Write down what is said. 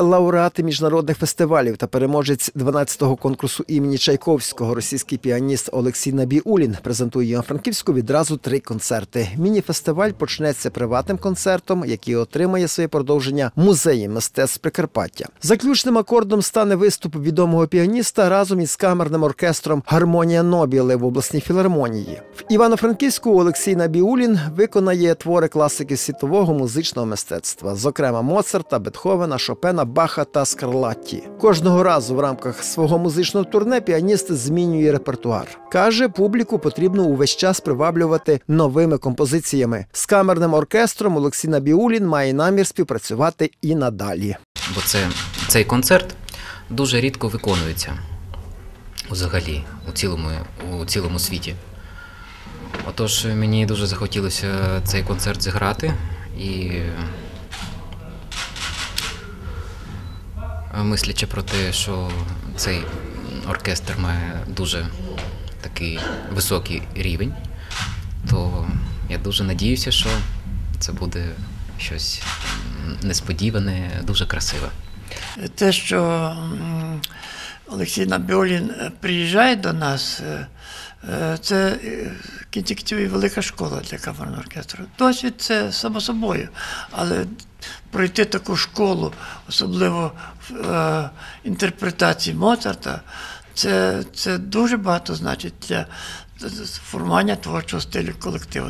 лауреати міжнародних фестивалів та переможець 12-го конкурсу імені Чайковського, російський піаніст Олексій Набіулін презентує Івано-Франківську відразу три концерти. Міні-фестиваль почнеться приватним концертом, який отримає своє продовження музеї мистецтв Прикарпаття. Заключним акордом стане виступ відомого піаніста разом із камерним оркестром Гармонія Нобіле в обласній філармонії. Івано-Франківську Олексій Набіулін виконає твори класики світового музичного мистецтва, зокрема Моцарта, Бетховена, Шопена, Баха та Скарлатті. Кожного разу в рамках свого музичного турне піаніст змінює репертуар. Каже, публіку потрібно увесь час приваблювати новими композиціями. З камерним оркестром Олексій Набіулін має намір співпрацювати і надалі. бо це, цей концерт дуже рідко виконується взагалі у цілому, у цілому світі. Отож, мені дуже захотілося цей концерт зіграти і е, мислячи про те, що цей оркестр має дуже такий високий рівень, то я дуже надіюся, що це буде щось несподіване, дуже красиве. Те, що Олексій Набіолін е, приїжджає до нас, е, е, це в кінці і велика школа для камерного оркестру. Досвід це само собою, але пройти таку школу, особливо в інтерпретації Моцарта, це, це дуже багато значить для формування творчого стилю колективу.